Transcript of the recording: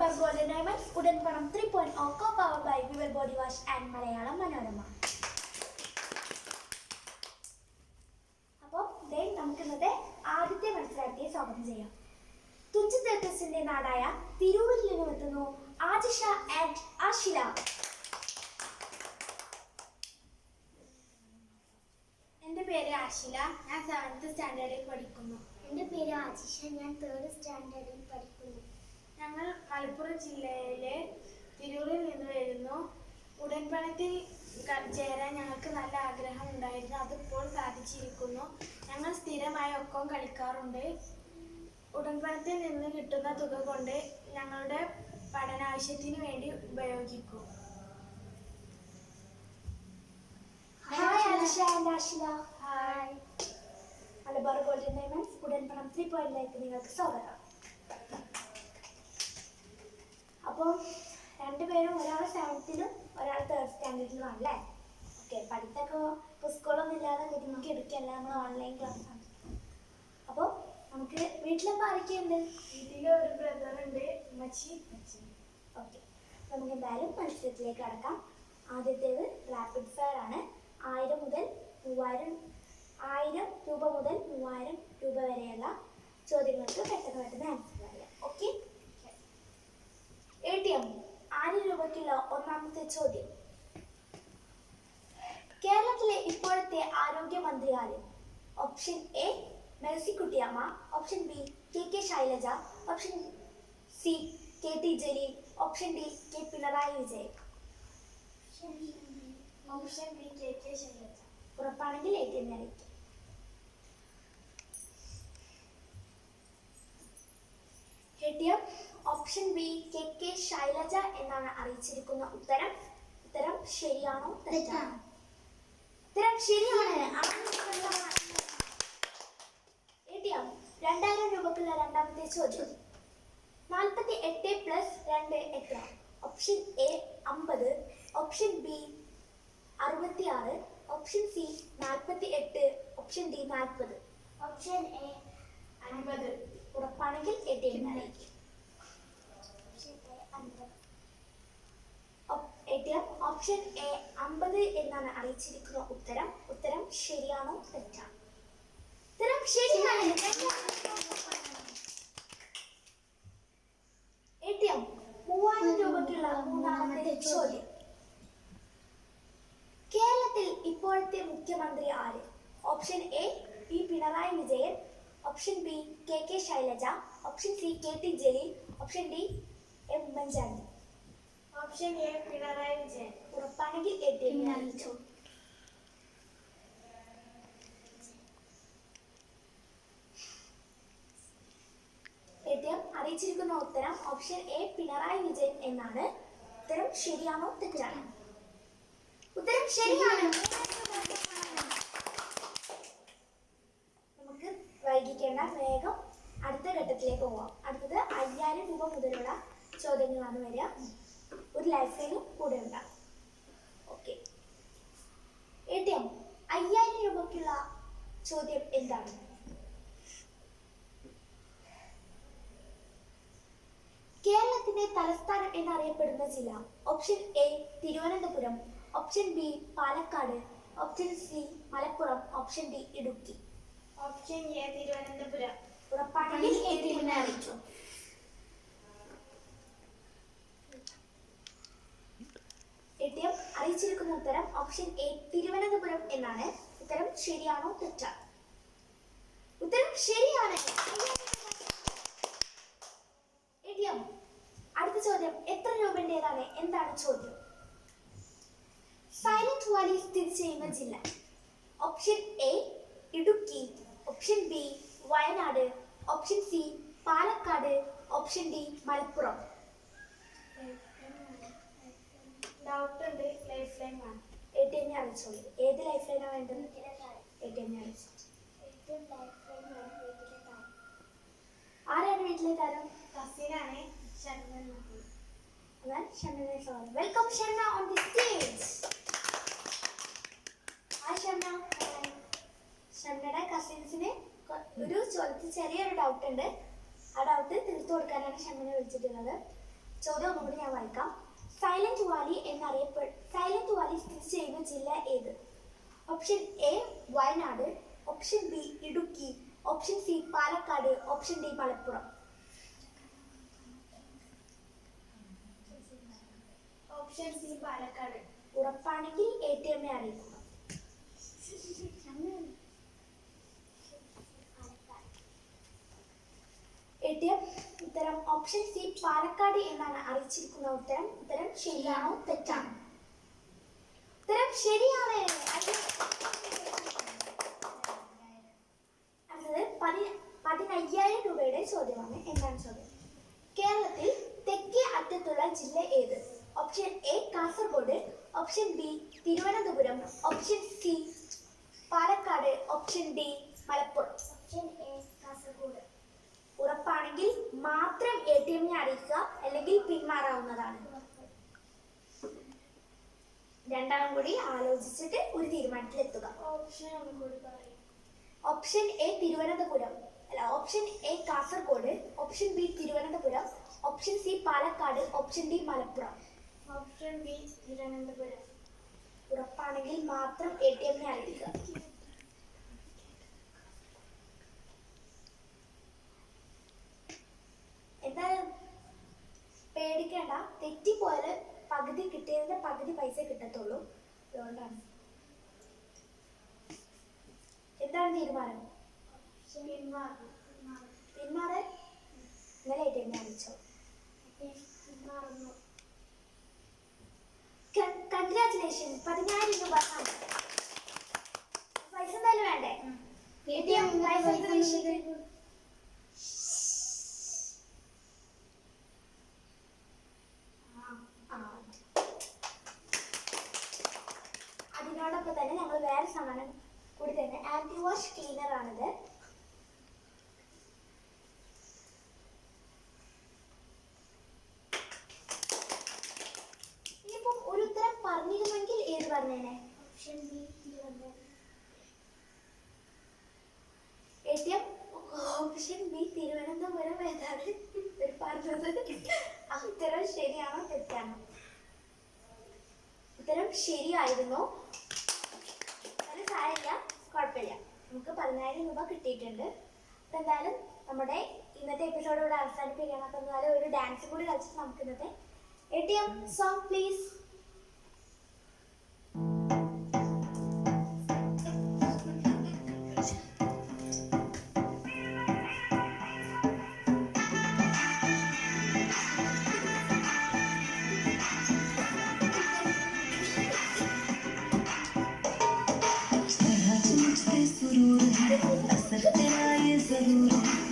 Malabar Golden three point ഓ കോ power by വിവർ body wash and Malayalam Manorama അപ്പോൾ ദേ നമുക്ക് ഇന്നത്തെ ആദ്യത്തെ മത്സരാർത്ഥിയെ സ്വാഗതം ചെയ്യാം. തുഞ്ച തീർത്ഥസിന്റെ നാടായ തിരൂരിൽ നിന്നും എത്തുന്നു ആജിഷ ആൻഡ് ആഷില എന്റെ പേര് ആഷില ഞാൻ സെവൻത്ത് സ്റ്റാൻഡേർഡിൽ പഠിക്കുന്നു. എന്റെ പേര് ആജിഷ ഞാൻ തേർഡ് സ്റ്റാൻഡേർഡിൽ പഠിക്കുന്നു. ഞങ്ങൾ മലപ്പുറം ജില്ലയിലെ തിരൂരിൽ നിന്ന് വരുന്നു. ഉടൻപണത്തിൽ ചേരാൻ ഞങ്ങൾക്ക് നല്ല ആഗ്രഹം ഉണ്ടായിരുന്നു. അതിപ്പോൾ സാധിച്ചിരിക്കുന്നു. ഞങ്ങൾ സ്ഥിരമായി ഒപ്പം കളിക്കാറുണ്ട്. ഉടൻപണത്തിൽ നിന്ന് കിട്ടുന്ന തുക കൊണ്ട് ഞങ്ങളുടെ പഠനാവശ്യത്തിന് വേണ്ടി ഉപയോഗിക്കും. മലബാർ ഗോൾഡൻ ഡയമണ്ട്സ് ഉടൻ ത്രീ പോയിന്റിലേക്ക് നിങ്ങൾക്ക് സ്വാഗതം. അപ്പം രണ്ടുപേരും ഒരാൾ സെവൻത്തിലും ഒരാൾ തേർഡ് സ്റ്റാൻഡേർഡിലും ആണല്ലേ? ഓക്കെ പഠിത്തൊക്കെ സ്കൂളൊന്നും ഇല്ലാതെ ബുദ്ധിമുട്ടി എടുക്കല്ല നമ്മൾ ഓൺലൈൻ ക്ലാസ് ആണ്. അപ്പോൾ നമുക്ക് വീട്ടിലപ്പോൾ ആരൊക്കെയുണ്ട്? വീട്ടിൽ ഒരു ബ്രദറുണ്ട് അമ്മച്ചി അച്ഛൻ ഓക്കെ നമുക്ക് എന്തായാലും മത്സരത്തിലേക്ക് കടക്കാം. ആദ്യത്തേത് റാപ്പിഡ് ഫയർ ആണ്. ആയിരം മുതൽ മൂവായിരം ആയിരം രൂപ മുതൽ മൂവായിരം രൂപ വരെയുള്ള ചോദ്യങ്ങൾക്ക് പെട്ടെന്ന് പെട്ടെന്ന് ആൻസർ പറയാം ഓക്കെ എ ടി എം ആയിരം രൂപയ്ക്കുള്ള ഒന്നാമത്തെ ചോദ്യം. കേരളത്തിലെ ഇപ്പോഴത്തെ ആരോഗ്യമന്ത്രി ആര് option A Mercykuttyamma. Option B K K Shailaja. Option C K T Jaleel. Option D K Pinarayi Vijayan. Option B K K Shailaja. ഉറപ്പാണെങ്കിൽ ഏറ്റവും T M option B K K Shailaja എന്നാണ് അറിയിച്ചിരിക്കുന്ന ഉത്തരം. ഉത്തരം ശരിയാണോ ഉത്തരം ശരിയാണ്. രണ്ടായിരം രൂപക്കുള്ള രണ്ടാമത്തെ ചോദ്യം. നാൽപ്പത്തി എട്ട് പ്ലസ് രണ്ട് എത്ര? ഓപ്ഷൻ എ അമ്പത്. ഓപ്ഷൻ ബി അറുപത്തി ആറ് ഓപ്ഷൻ സി നാൽപ്പത്തി എട്ട് ഓപ്ഷൻ ഡി നാൽപ്പത് ഓപ്ഷൻ എ അൻപത്. ഉറപ്പാണെങ്കിൽ എ ടി എം അറിയിക്കും ഓപ്ഷൻ എ ഓപ്ഷൻ അമ്പത് എന്നാണ് അറിയിച്ചിരിക്കുന്ന ഉത്തരം. ഉത്തരം ശരിയാണോ തെറ്റാണോ? ഉത്തരം ശരിയാണ്. എ ടി എം മൂവായിരം രൂപയ്ക്കുള്ള മൂന്നാമത്തെ ചോദ്യം. കേരളത്തിൽ ഇപ്പോഴത്തെ മുഖ്യമന്ത്രി ആര്? Option A P Pinarayi Vijayan. Option B K K Shailaja option C K T Jaleel option D M Oommen Chandy option A Pinarayi Vijayan ഉറപ്പാണെങ്കിൽ A T M അറിയിച്ചു എ ടി എം അറിയിച്ചിരിക്കുന്ന ഉത്തരം ഓപ്ഷൻ എ പിണറായി വിജയൻ എന്നാണ്. ഉത്തരം ശരിയാണോ തെറ്റാണോ? ഉത്തരം ശരിയാണ്. ഘട്ടത്തിലേക്ക് പോവാം. അടുത്തത് അയ്യായിരം രൂപ മുതലുള്ള ചോദ്യങ്ങളാണ് വരിക. ഒരു ലൈഫ് ലൈനും കൂടെ ഉണ്ടാകും ഓക്കെ എ ടി എം അയ്യായിരം രൂപയ്ക്കുള്ള ചോദ്യം എന്താണ്? കേരളത്തിന്റെ തലസ്ഥാനം എന്നറിയപ്പെടുന്ന ജില്ല option A Thiruvananthapuram option B Palakkad option C Malappuram option D Idukki. Option A Thiruvananthapuram. ഉറപ്പാണെങ്കിൽ A T എമ്മിനെ അറിയിച്ചു എ അറിയിച്ചിരിക്കുന്ന ഉത്തരം ഓപ്ഷൻ എ തിരുവനന്തപുരം എന്നാണ്. ഉത്തരം ശരിയാണോ തെറ്റാണോ? ഉത്തരം ശരിയാണ്. എ അടുത്ത ചോദ്യം എത്ര രൂപന്റെതാണ് എന്താണ് ചോദ്യം? സൈലന്റ് വാലി സ്ഥിതി ചെയ്യുന്ന ജില്ല. Option A Idukki. Option B Wayanad. Option C Palakkad. Option D Malappuram. Doubt ഉണ്ട്. ലൈഫ് ലൈൻ വേണം എ ടി അറിയിച്ചോളൂ. ഏത് ലൈഫ് ലൈനാണ് വേണ്ടത്? എ ടി ലൈൻ ആണ് വീട്ടിലെ താരം ആരാണ് വീട്ടിലെ താരം? കസിനാണ്. ശർമ്മൻ എന്നാൽ ഷമ്മനെ welcome Shamma on the stage ഒരു ചോദ്യത്തിൽ ചെറിയൊരു ഡൗട്ട് ഉണ്ട്. ആ ഡൗട്ട് തീർത്തു കൊടുക്കാനാണ് ഷമ്മിനെ വിളിച്ചിട്ടുള്ളത്. ചോദ്യം ഒന്നുകൂടി ഞാൻ വായിക്കാം. സൈലന്റ് വാലി എന്നറിയപ്പെ സൈലന്റ് വാലി സ്ഥിതി ചെയ്യുന്ന ജില്ല ഏത്? Option A Wayanad. Option B Idukki. Option C Palakkad. Option D Malappuram. Option C Palakkad. ഉറപ്പാണെങ്കിൽ A T എമ്മിനെ അറിയിക്കുക എ ടി എം ഉത്തരം ഓപ്ഷൻ സി പാലക്കാട് എന്നാണ് അറിയിച്ചിരിക്കുന്ന ഉത്തരം. ഉത്തരം ശരിയാണോ തെറ്റാണോ? ഉത്തരം ശരിയാണ്. അടുത്തത് പതി പതിനയ്യായിരം രൂപയുടെ ചോദ്യമാണ്. എന്താണ് ചോദ്യം? കേരളത്തിൽ തെക്കേ അറ്റത്തുള്ള ജില്ല ഏത്? Option A Kasaragod option B Thiruvananthapuram option C Palakkad option D Malappuram. Option A ഉറപ്പാണെങ്കിൽ മാത്രം എ ടി എമ്മിനെ അറിയിക്കുക അല്ലെങ്കിൽ പിന്മാറാവുന്നതാണ്. രണ്ടാം കൂടി ആലോചിച്ചിട്ട് ഒരു തീരുമാനത്തിലെത്തുക. Option A Thiruvananthapuram. അല്ല option A Kasaragod option B Thiruvananthapuram option C Palakkad option D Malappuram. Option B Thiruvananthapuram. ഉറപ്പാണെങ്കിൽ മാത്രം എ ടി എമ്മിനെ അറിയിക്കുക എന്തായാലും തെറ്റിപ്പോയാൽ പകുതി കിട്ടിയതിന്റെ പകുതി പൈസ കിട്ടത്തുള്ളൂ. അതുകൊണ്ടാണ്. എന്താണ് തീരുമാനം? പിന്മാറും. പിന്മാറാൻ ഇന്നലെ എമ്മിനെ അറിയിച്ചോ കൺഗ്രാറ്റുലേഷൻ പതിനായിരം രൂപ. പൈസ എന്തായാലും വേണ്ടേ? പൈസ എടുത്ത് വീശിട്ട്. ആ, ആ. അതിനോടൊപ്പം തന്നെ ഞങ്ങൾ വേറെ സാധനം കൂടി തന്നെ. ആന്റി വാഷ് ക്ലീനർ ആണിത്. ഇനിയിപ്പം ഒരു ഉത്തരം പറഞ്ഞിരുന്നെങ്കിൽ ഏത് പറഞ്ഞേനെ? Option B Thiruvananthapuram A T M option B Thiruvananthapuram ഏതാണ്? പറഞ്ഞത്. ഉത്തരം ശരിയാണോ തെറ്റാണോ? ഉത്തരം ശരിയായിരുന്നു. അത് സാരില്ല കുഴപ്പമില്ല. നമുക്ക് പതിനായിരം രൂപ കിട്ടിയിട്ടുണ്ട്. അപ്പം എന്തായാലും നമ്മുടെ ഇന്നത്തെ എപ്പിസോഡ് ഇവിടെ അവസാനിപ്പിക്കണം അപ്പം എന്തായാലും ഒരു ഡാൻസ് കൂടി കളിച്ചിട്ട് നമുക്ക് ഇന്നത്തെ A T M song please सुरूर असर तेरा ये जरूर